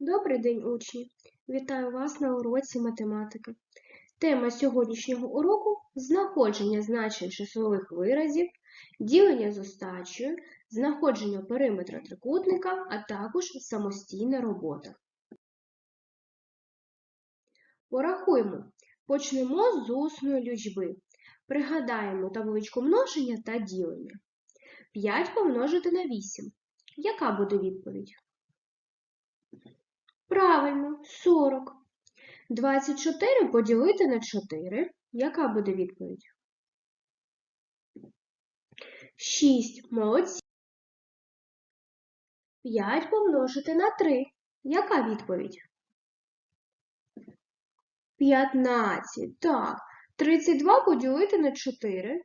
Добрий день, учні! Вітаю вас на уроці математики. Тема сьогоднішнього уроку знаходження значень числових виразів, ділення з остачею, знаходження периметра трикутника, а також самостійна робота. Порахуємо. Почнемо з усної лічби. Пригадаємо табличку множення та ділення. 5 помножити на 8. Яка буде відповідь? Правильно, 40. 24 поділити на 4. Яка буде відповідь? 6. Молодці. 5 помножити на 3. Яка відповідь? 15. Так. 32 поділити на 4.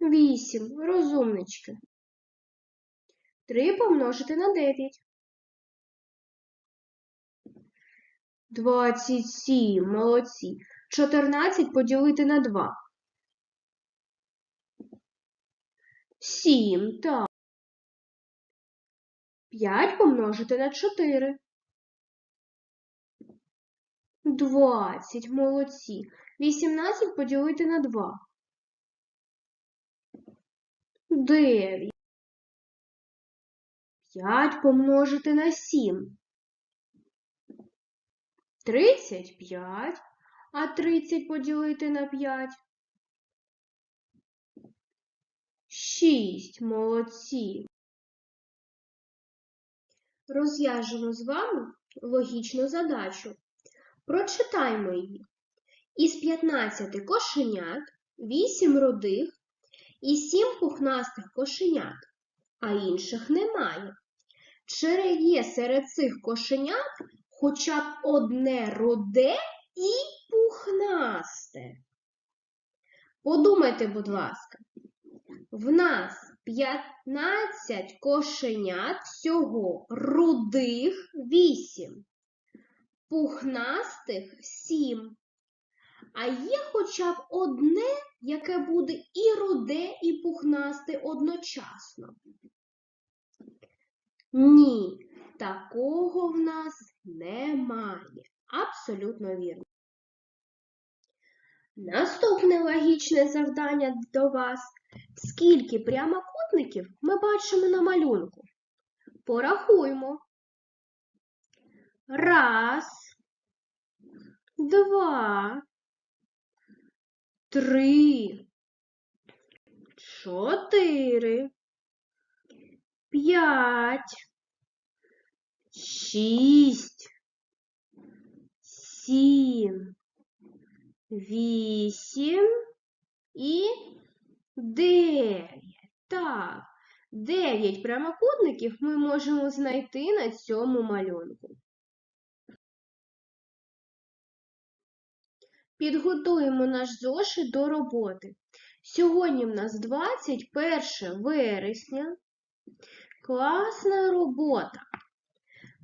8. Розумнички. 3 помножити на 9. 27. Молодці. 14 поділити на 2. 7. Так. 5 помножити на 4. 20. Молодці. 18 поділити на 2. 9. 5 помножити на 7. 35, а 30 поділити на 5. 6. Молодці. Розв'яжемо з вами логічну задачу. Прочитаймо її. Із 15 кошенят 8 рудих і 7 пухнастих кошенят, а інших немає. Чи є серед цих кошенят хоча б одне руде і пухнасте. Подумайте, будь ласка, в нас 15 кошенят всього рудих 8, пухнастих 7. А є хоча б одне, яке буде і руде, і пухнасте одночасно? Ні, такого в нас немає. Абсолютно вірно. Наступне логічне завдання до вас. Скільки прямокутників ми бачимо на малюнку? Порахуємо. Раз, два, три, чотири, п'ять, шість, сім, вісім і дев'ять. Так, дев'ять прямокутників ми можемо знайти на цьому малюнку. Підготуємо наш зошит до роботи. Сьогодні в нас 21 вересня. Класна робота.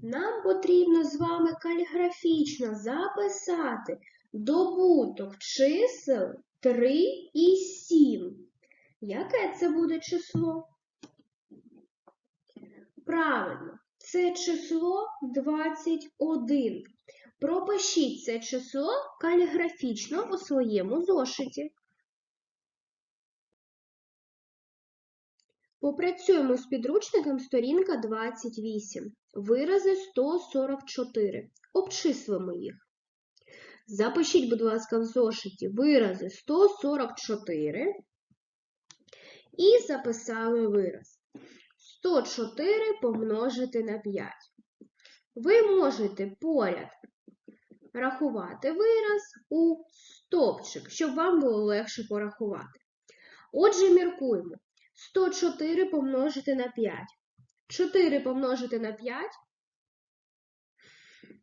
Нам потрібно з вами каліграфічно записати добуток чисел 3 і 7. Яке це буде число? Правильно, це число 21. Пропишіть це число каліграфічно у своєму зошиті. Попрацюємо з підручником сторінка 28. Вирази 144. Обчислимо їх. Запишіть, будь ласка, в зошиті вирази 144 і записали вираз. 104 помножити на 5. Ви можете поряд рахувати вираз у стопчик, щоб вам було легше порахувати. Отже, міркуємо. 104 помножити на 5. 4 помножити на 5.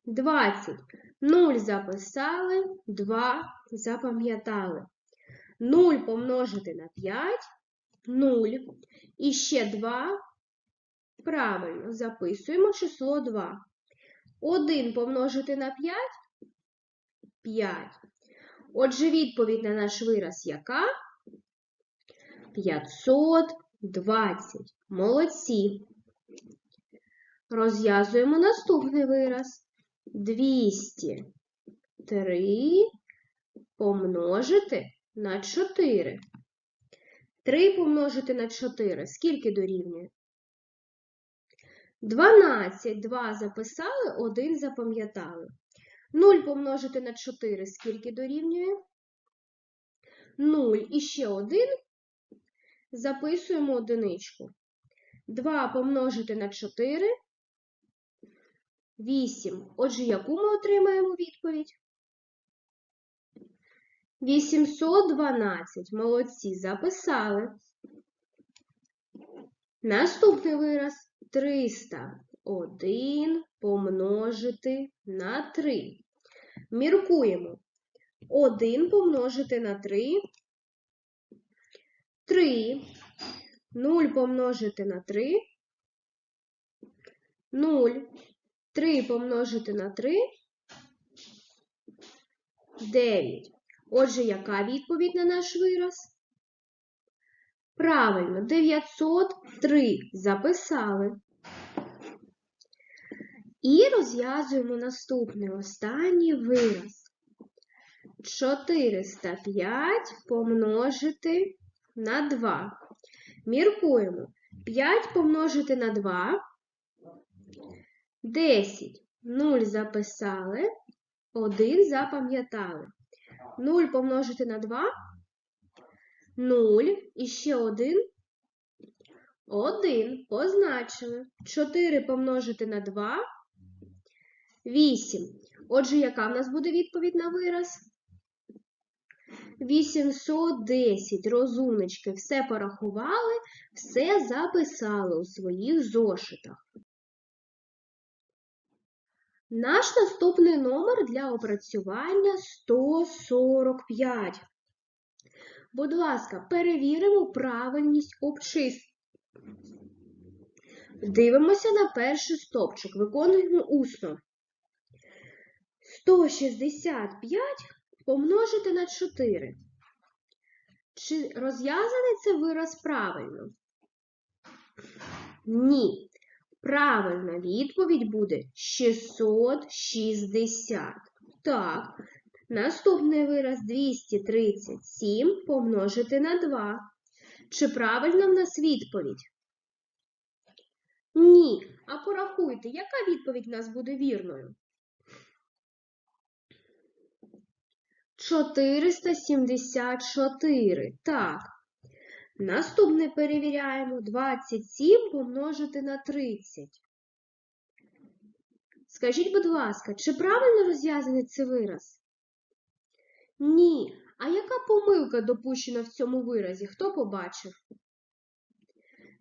20. 0 записали, 2 запам'ятали. 0 помножити на 5. 0. І ще 2. Правильно, записуємо число 2. 1 помножити на 5. 5. Отже, відповідь на наш вираз яка? 520. Молодці. Розв'язуємо наступний вираз. 203 помножити на 4. 3 помножити на 4. Скільки дорівнює? 12. 2 записали, 1 запам'ятали. 0 помножити на 4. Скільки дорівнює? 0 і ще 1. Записуємо одиничку. 2 помножити на 4. 8. Отже, яку ми отримаємо відповідь? 812. Молодці, записали. Наступний вираз 301 помножити на 3. Міркуємо. 1 помножити на 3. 3. 0 помножити на 3. 0. 3 помножити на 3. 9. Отже, яка відповідь на наш вираз? Правильно, 903 записали. І розв'язуємо наступний останній вираз. 405 помножити на 2. Міркуємо. 5 помножити на 2. 10. 0 записали. 1 запам'ятали. 0 помножити на 2. 0. І ще 1. 1. Позначили. 4 помножити на 2. 8. Отже, яка в нас буде відповідь на вираз? 810. Розумнички все порахували, все записали у своїх зошитах. Наш наступний номер для опрацювання 145. Будь ласка, перевіримо правильність обчислень. Дивимося на перший стопчик. Виконуємо усно. 165 помножити на 4. Чи розв'язаний це вираз правильно? Ні. Правильна відповідь буде 660. Так. Наступний вираз 237 помножити на 2. Чи правильна в нас відповідь? Ні. А порахуйте, яка відповідь в нас буде вірною? 474. Так. Наступне перевіряємо 27 помножити на 30. Скажіть, будь ласка, чи правильно розв'язаний цей вираз? Ні. А яка помилка допущена в цьому виразі? Хто побачив?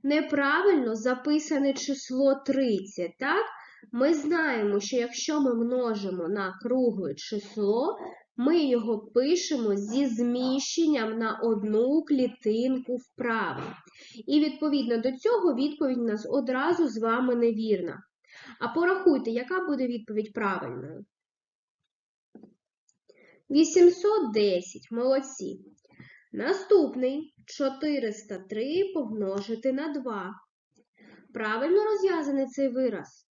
Неправильно записане число 30, так? Ми знаємо, що якщо ми множимо на кругле число, ми його пишемо зі зміщенням на одну клітинку вправо. І відповідно до цього відповідь у нас одразу з вами невірна. А порахуйте, яка буде відповідь правильною? 810. Молодці. Наступний 403 помножити на 2. Правильно розв'язаний цей вираз?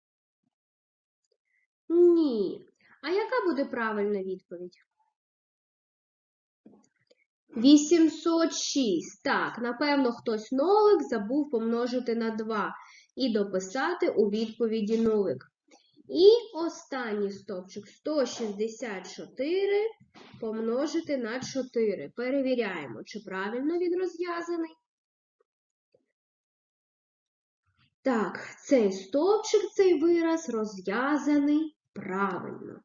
Ні. А яка буде правильна відповідь? 806. Так, напевно, хтось нолик забув помножити на 2 і дописати у відповіді нулик. І останній стовпчик 164 помножити на 4. Перевіряємо, чи правильно він розв'язаний. Так, цей стовпчик, цей вираз розв'язаний правильно.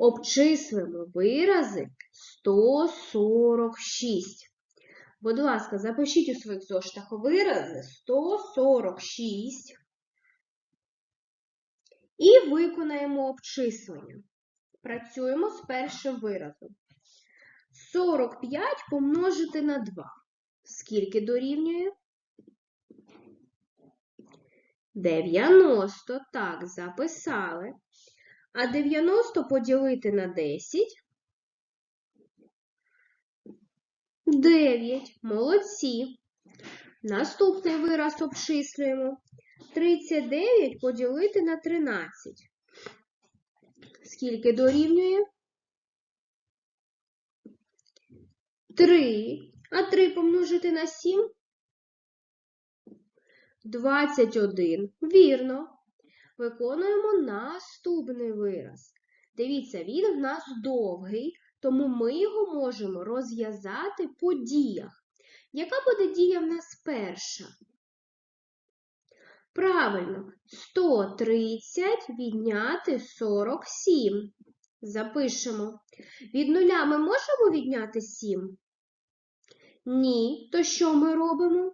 Обчислимо вирази 146. Будь ласка, запишіть у своїх зошитах вирази 146 і виконаємо обчислення. Працюємо з першим виразом. 45 помножити на 2. Скільки дорівнює? 90. Так, записали. А 90 поділити на 10. 9. Молодці. Наступний вираз обчислюємо. 39 поділити на 13. Скільки дорівнює? 3. А 3 помножити на 7? 21. Вірно. Виконуємо наступний вираз. Дивіться, він в нас довгий, тому ми його можемо розв'язати по діях. Яка буде дія в нас перша? Правильно, 130 відняти 47. Запишемо. Від нуля ми можемо відняти 7? Ні. То що ми робимо?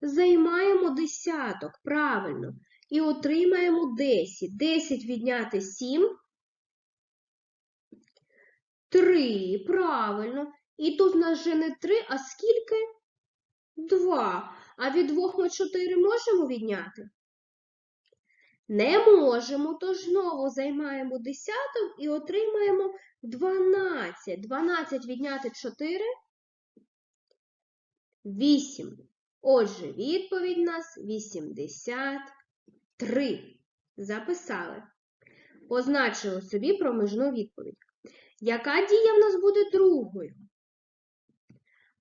Займаємо десяток, правильно. І отримаємо 10. 10 відняти 7. 3, правильно. І тут в нас вже не 3, а скільки? 2. А від 2 ми 4 можемо відняти? Не можемо, тож знову займаємо десяток і отримаємо 12. 12 відняти 4 – 8. Отже, відповідь у нас 83. Записали. Позначили собі проміжну відповідь. Яка дія в нас буде другою?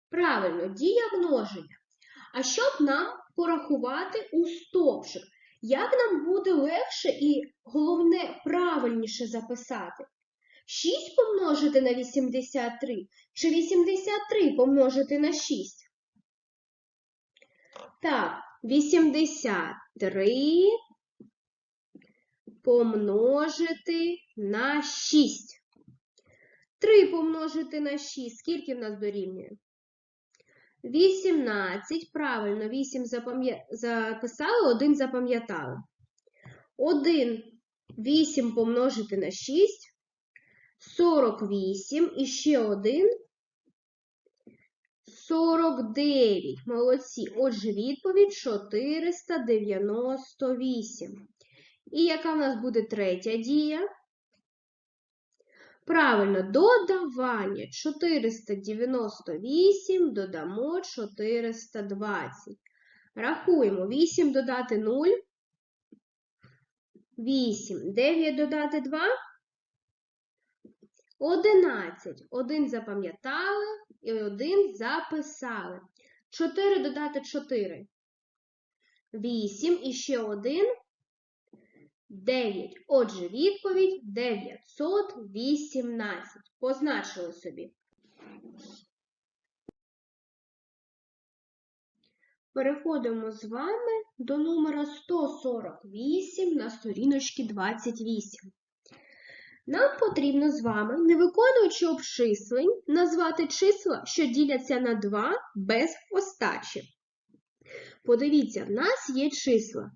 Правильно, дія множення. А щоб нам порахувати у стовпчик? Як нам буде легше і, головне, правильніше записати? 6 помножити на 83 чи 83 помножити на 6? Так, 83 помножити на 6. 3 помножити на 6. Скільки в нас дорівнює? 18. Правильно, 8 записали, 1 запам'ятали. 1, 8 помножити на 6. 48. І ще 1. 49. Молодці. Отже, відповідь 498. І яка в нас буде третя дія? Правильно, додавання 498 додамо 420. Рахуємо 8 додати 0. 8. 9 додати 2. 11. 1 запам'ятали і 1 записали. 4 додати 4. 8 і ще 1. 9. Отже, відповідь 918. Позначили собі. Переходимо з вами до номера 148 на сторіночці 28. Нам потрібно з вами, не виконуючи обчислень, назвати числа, що діляться на 2 без остачі. Подивіться, в нас є числа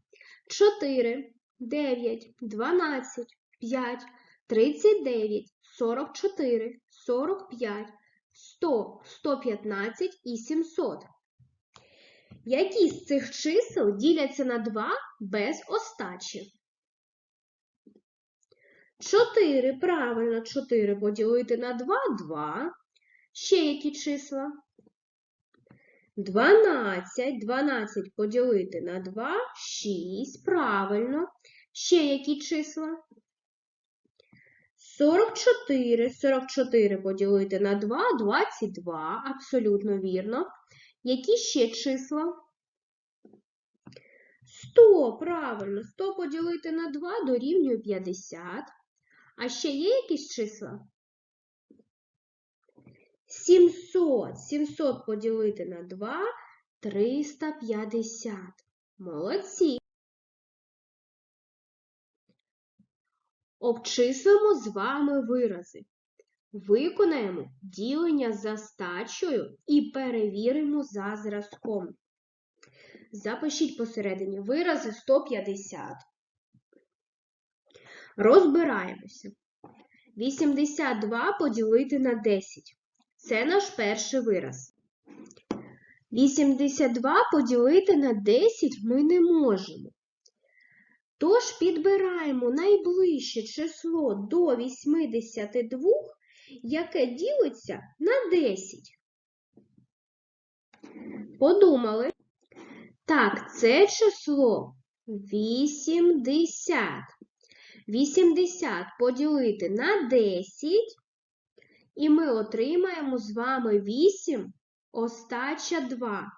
4, 9, 12, 5, 39, 44, 45, 100, 115 і 700. Які з цих чисел діляться на 2 без остачі? 4, правильно, 4 поділити на 2 – 2. Ще які числа? 12, 12 поділити на 2 – 6, правильно. Ще які числа? 44, 44 поділити на 2 – 22, абсолютно вірно. Які ще числа? 100, правильно, 100 поділити на 2 дорівнює 50. А ще є якісь числа? 700. 700 поділити на 2 – 350. Молодці. Обчислимо з вами вирази. Виконаємо ділення за стачею і перевіримо за зразком. Запишіть посередині вирази 150. Розбираємося. 82 поділити на 10. Це наш перший вираз. 82 поділити на 10 ми не можемо. Тож підбираємо найближче число до 82, яке ділиться на 10. Подумали. Так, це число 80. 80 поділити на 10, і ми отримаємо з вами 8 остача 2.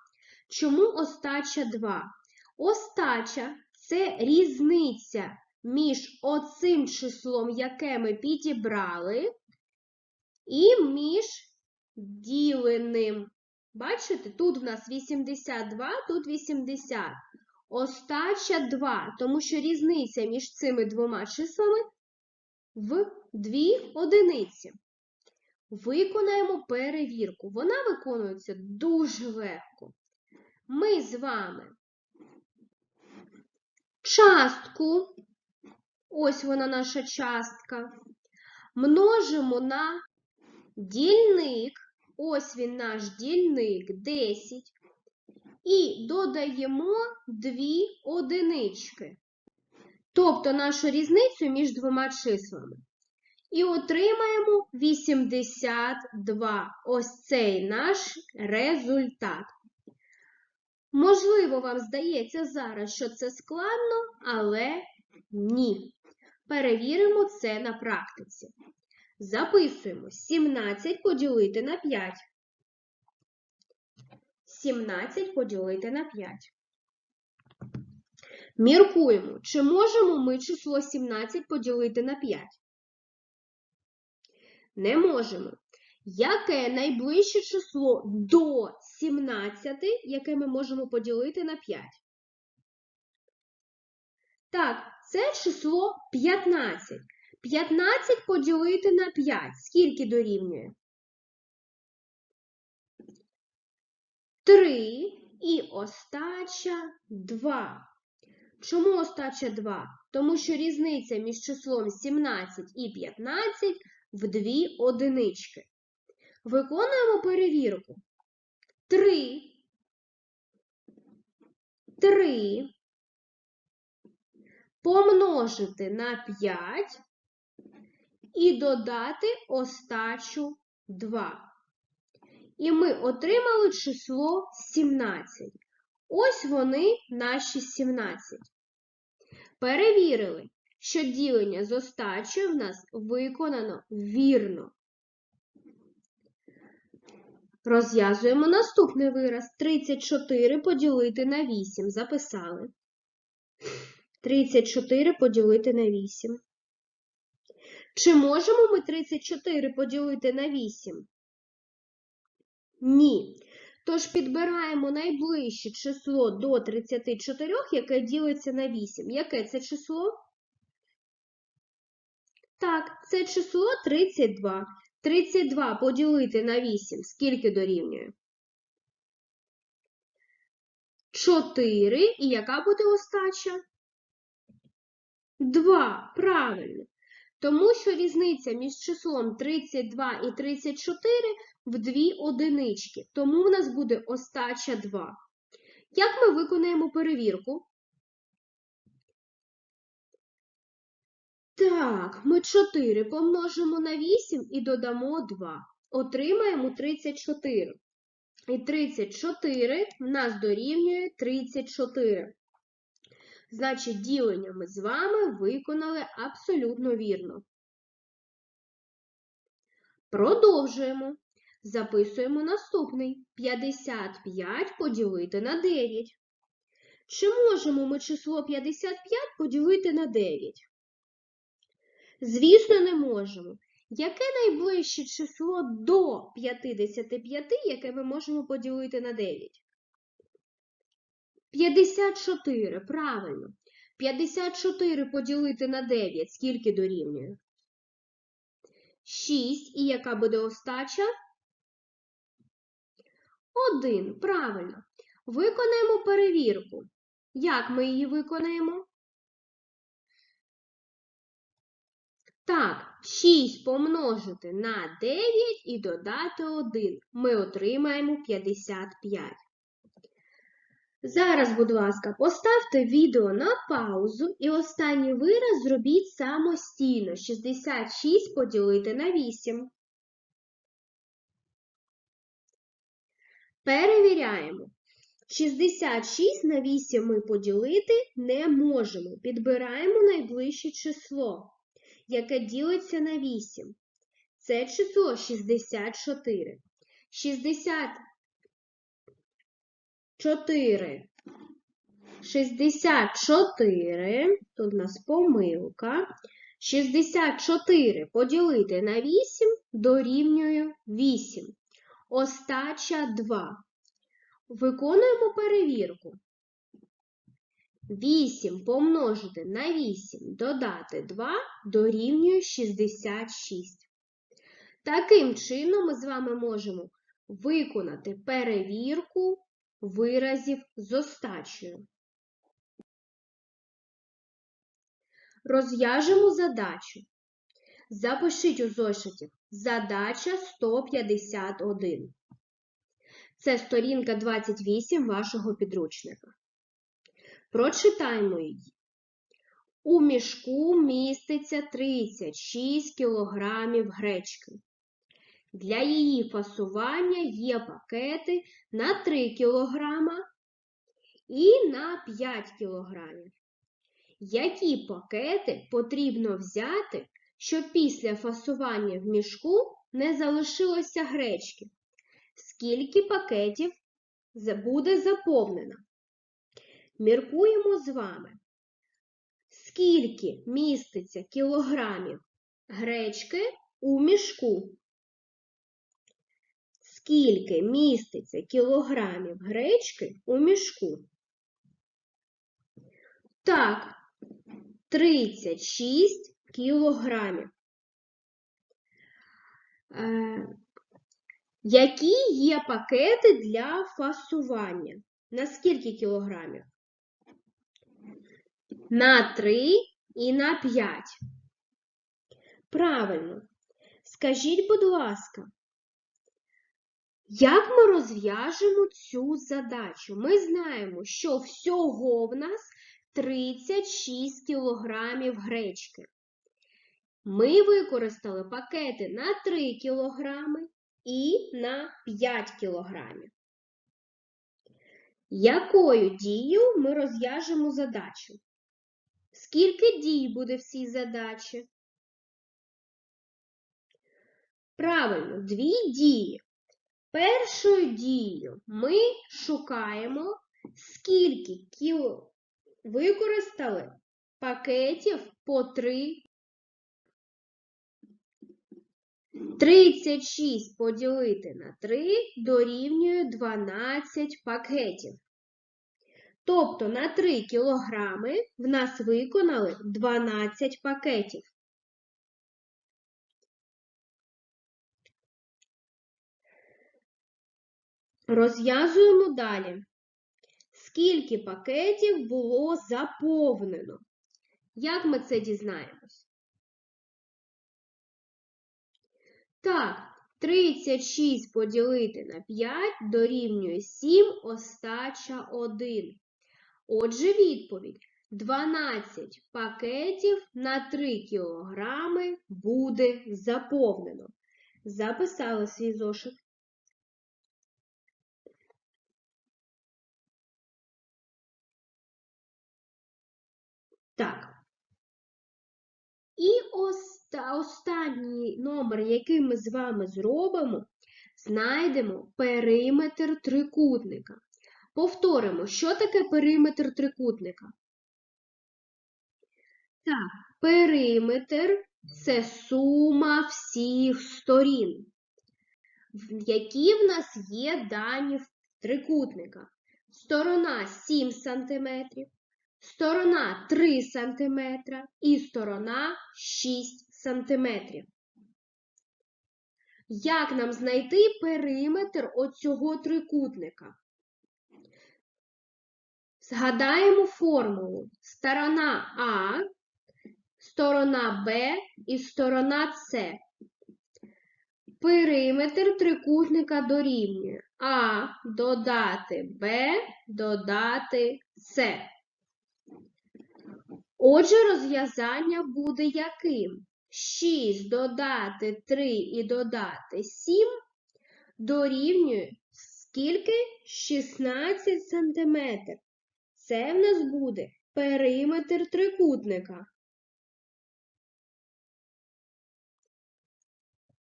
Чому остача 2? Остача це різниця між оцим числом, яке ми підібрали, і між діленим. Бачите, тут в нас 82, тут 80. Остача 2, тому що різниця між цими двома числами в дві одиниці. Виконаємо перевірку. Вона виконується дуже легко. Ми з вами частку, ось вона наша частка, множимо на дільник, ось він наш дільник 10, і додаємо дві одинички, тобто нашу різницю між двома числами. І отримаємо 82. Ось цей наш результат. Можливо, вам здається зараз, що це складно, але ні. Перевіримо це на практиці. Записуємо 17 поділити на 5. 17 поділити на 5. Міркуємо, чи можемо ми число 17 поділити на 5? Не можемо. Яке найближче число до 17, яке ми можемо поділити на 5? Так, це число 15. 15 поділити на 5. Скільки дорівнює? 3 і остача 2. Чому остача 2? Тому що різниця між числом 17 і 15 в дві одинички. Виконуємо перевірку. 3. 3 помножити на 5 і додати остачу 2. І ми отримали число 17. Ось вони наші 17. Перевірили, що ділення з остачею в нас виконано вірно. Розв'язуємо наступний вираз. 34 поділити на 8. Записали. 34 поділити на 8. Чи можемо ми 34 поділити на 8? Ні. Тож підбираємо найближче число до 34, яке ділиться на 8. Яке це число? Так, це число 32. 32 поділити на 8. Скільки дорівнює? 4. І яка буде остача? 2. Правильно. Тому що різниця між числом 32 і 34 в дві одинички. Тому в нас буде остача 2. Як ми виконаємо перевірку? Так, ми 4 помножимо на 8 і додамо 2. Отримаємо 34. І 34 в нас дорівнює 34. Значить, ділення ми з вами виконали абсолютно вірно. Продовжуємо. Записуємо наступний. 55 поділити на 9. Чи можемо ми число 55 поділити на 9? Звісно, не можемо. Яке найближче число до 55, яке ми можемо поділити на 9? 54, правильно. 54 поділити на 9, скільки дорівнює? 6. І яка буде остача? 1, правильно. Виконаємо перевірку. Як ми її виконаємо? Так, 6 помножити на 9 і додати 1. Ми отримаємо 55. Зараз, будь ласка, поставте відео на паузу і останній вираз зробіть самостійно. 66 поділити на 8. Перевіряємо. 66 на 8 ми поділити не можемо. Підбираємо найближче число, яке ділиться на 8. Це число 64. 64. 64. Тут у нас помилка. 64 поділити на 8 дорівнює 8. Остача 2. Виконуємо перевірку. 8 помножити на 8 додати 2 дорівнює 66. Таким чином ми з вами можемо виконати перевірку виразів з остачею. Розв'яжемо задачу. Запишіть у зошиті задача 151. Це сторінка 28 вашого підручника. Прочитаймо її. У мішку міститься 36 кілограмів гречки. Для її фасування є пакети на 3 кілограма і на 5 кілограмів. Які пакети потрібно взяти, щоб після фасування в мішку не залишилося гречки? Скільки пакетів буде заповнено? Міркуємо з вами. Скільки міститься кілограмів гречки у мішку? Скільки міститься кілограмів гречки у мішку? Так, 36 кілограмів. Е, які є пакети для фасування? На скільки кілограмів? На 3 і на 5. Правильно. Скажіть, будь ласка, як ми розв'яжемо цю задачу? Ми знаємо, що всього в нас 36 кілограмів гречки. Ми використали пакети на 3 кілограми і на 5 кілограмів. Якою дією ми розв'яжемо задачу? Скільки дій буде в цій задачі? Правильно, дві дії. Першою дією ми шукаємо, скільки кіл використали пакетів по 3. 36 поділити на 3 дорівнює 12 пакетів. Тобто на 3 кілограми в нас виконали 12 пакетів. Розв'язуємо далі. Скільки пакетів було заповнено? Як ми це дізнаємось? Так, 36 поділити на 5 дорівнює 7 остача 1. Отже, відповідь 12 пакетів на 3 кілограми буде заповнено. Записали свій зошит. Так. І оста останній номер, який ми з вами зробимо, знайдемо периметр трикутника. Повторимо, що таке периметр трикутника? Так, периметр це сума всіх сторін, які в нас є дані трикутника. Сторона 7 см, сторона 3 см і сторона 6 см. Як нам знайти периметр оцього трикутника? Згадаємо формулу. Сторона А, сторона Б і сторона С. Периметр трикутника дорівнює А додати Б додати С. Отже, розв'язання буде яким? 6 додати 3 і додати 7 дорівнює Скільки? 16 сантиметрів. Це в нас буде периметр трикутника.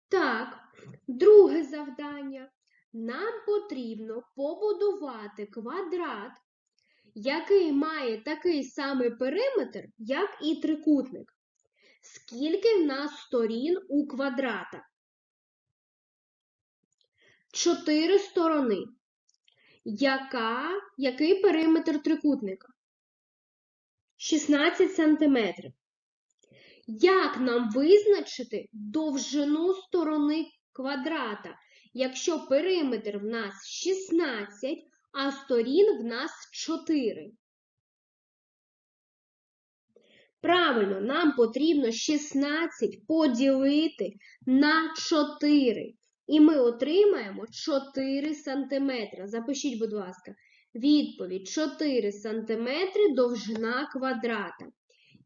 Так, друге завдання. Нам потрібно побудувати квадрат, який має такий самий периметр, як і трикутник. Скільки в нас сторін у квадрата? Чотири сторони. Яка, який периметр трикутника? 16 сантиметрів. Як нам визначити довжину сторони квадрата, якщо периметр в нас 16, а сторін в нас 4? Правильно, нам потрібно 16 поділити на 4. І ми отримаємо 4 см. Запишіть, будь ласка, відповідь 4 см довжина квадрата.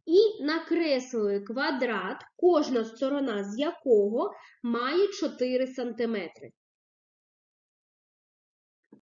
І накреслили квадрат, кожна сторона з якого має 4 см.